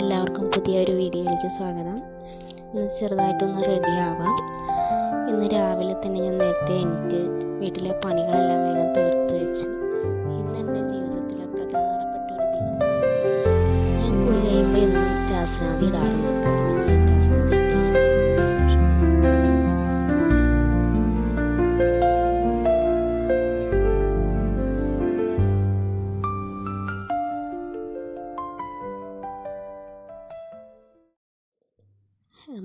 എല്ലാവർക്കും പുതിയൊരു വീഡിയോയിലേക്ക് സ്വാഗതം. ഇന്ന് ചെറുതായിട്ടൊന്ന് റെഡി ആവാം. ഇന്ന് രാവിലെ തന്നെ ഞാൻ നേരത്തെ എനിക്ക് വീട്ടിലെ പണികളെല്ലാം വേഗം തീർത്തു വെച്ചു. ഇന്ന് എന്റെ ജീവിതത്തിലെ പ്രധാനപ്പെട്ട ഒരു ദിവസം. ഞാൻ കുളി കഴിയുമ്പോൾ ഇന്ന് രാസനാഥി ഇടാറുണ്ട്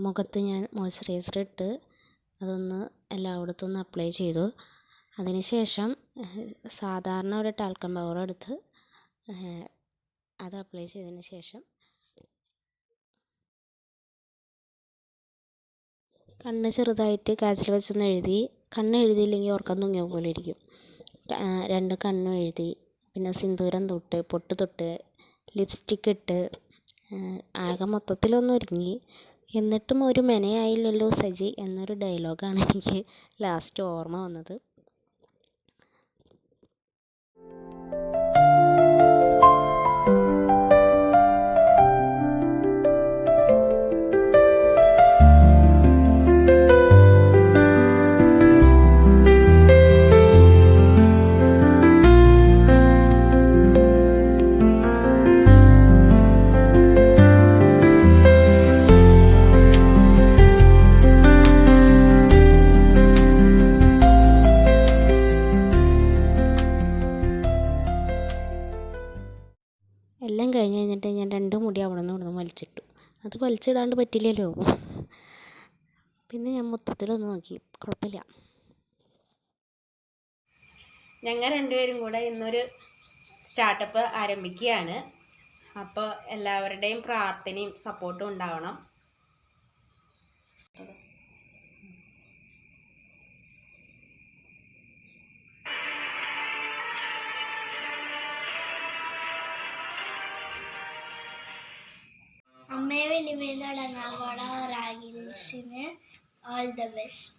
മുഖത്ത് ഞാൻ മോയ്സ്ചറൈസർ ഇട്ട് അതൊന്ന് എല്ലായിടത്തും ഒന്ന് അപ്ലൈ ചെയ്തു. അതിനുശേഷം സാധാരണ ഒരു ടാൽക്കം പൗഡർ എടുത്ത് അത് അപ്ലൈ ചെയ്തതിന് ശേഷം കണ്ണ് ചെറുതായിട്ട് കാച്ചിൽ വെച്ചൊന്ന് എഴുതി കണ്ണ് എഴുതിയില്ലെങ്കിൽ ഉറക്കം തൂങ്ങിയ പോലെ ഇരിക്കും. രണ്ട് കണ്ണും എഴുതി പിന്നെ സിന്ദൂരം തൊട്ട് പൊട്ട് തൊട്ട് ലിപ്സ്റ്റിക്ക് ഇട്ട് ആകെ മൊത്തത്തിലൊന്ന് ഒരുങ്ങി. എന്നിട്ടും ഒരു മെനയായില്ലല്ലോ സജി എന്നൊരു ഡയലോഗാണ് എനിക്ക് ലാസ്റ്റ് ഓർമ്മ വന്നത്. കഴിഞ്ഞ് കഴിഞ്ഞിട്ട് ഞാൻ രണ്ട് മുടി അവിടെ നിന്ന് ഇവിടുന്ന് വലിച്ചിട്ടു. അത് വലിച്ചിടാണ്ട് പറ്റില്ലല്ലോ. പിന്നെ ഞാൻ മൊത്തത്തിലൊന്ന് നോക്കി. കുഴപ്പമില്ല. ഞങ്ങൾ രണ്ടുപേരും കൂടെ ഇന്നൊരു സ്റ്റാർട്ടപ്പ് ആരംഭിക്കുകയാണ്. അപ്പോൾ എല്ലാവരുടെയും പ്രാർത്ഥനയും സപ്പോർട്ടും ഉണ്ടാവണം. അമ്മയെ വലിയ തുടങ്ങാൻ പോണ റാഗിൽസിന് ഓൾ ദ ബെസ്റ്റ്